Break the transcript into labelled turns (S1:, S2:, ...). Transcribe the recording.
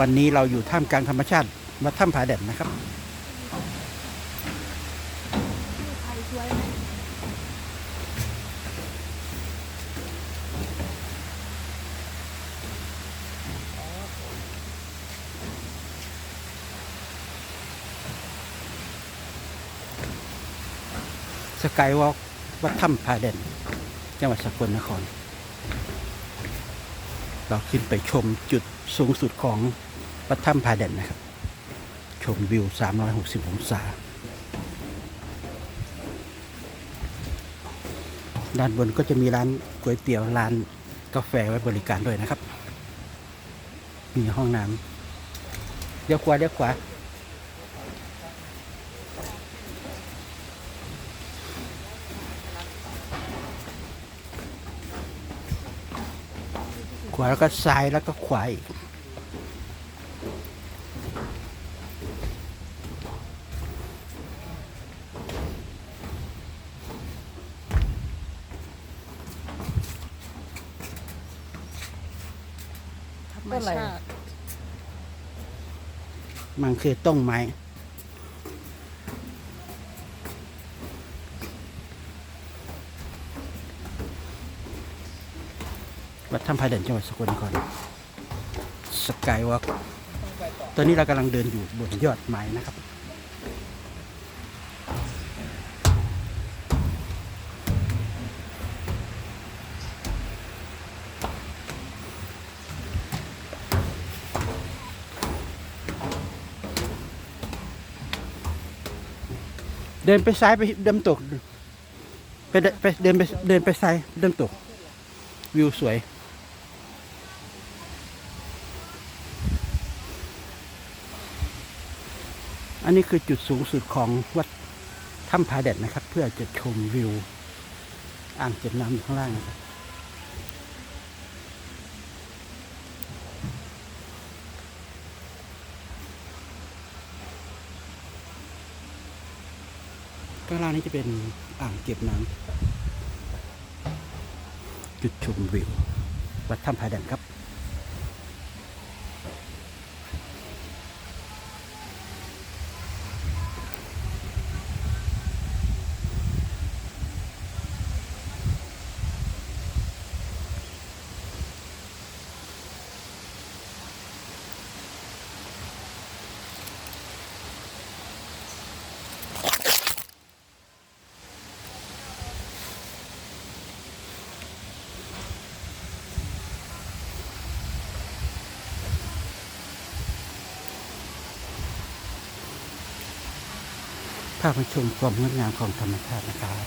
S1: วันนี้เราอยู่ท่ามกลางธรรมชาติวัดถ้ำผาแดดนะครับ
S2: ส
S1: กายวอล์กวัดถ้ำผาแดดจังหวัดสกลนคร เราขึ้นไปชมจุด สูงสุดของวัดถ้ำผาเด่นะครับ ชมวิว 360 องศา ด้านบนก็จะมีร้านก๋วยเตี๋ยวร้านกาแฟไว้บริการด้วยนะครับ มีห้องน้ำเดี๋ยวขวาเดี๋ยวขวา ขวาแล้วก็ซ้ายแล้วก็ขวาอีก
S2: ธรรมชาติ
S1: มันคือต้นไม้ วัดถ้ำพายเด่นจังหวัดสกลนครสกายวอล์กตอนนี้เรากำลังเดินอยู่บนยอดไม้นะครับเดินไปซ้ายไปเดิมตกไปเดินไปเดินไปเดินไปซ้ายเดิมตก วิวสวย อันนี้คือจุดสูงสุดของวัดถ้ำผาแดดนะครับ เพื่อจะชมวิว อ่างเก็บน้ำอยู่ข้างล่างนะครับข้างล่างนี้จะเป็นอ่างเก็บน้ำจุดชมวิว วัดถ้ำผาแดดครับ ข้าพมาชมความงดงามของธรรมชาตินะครับ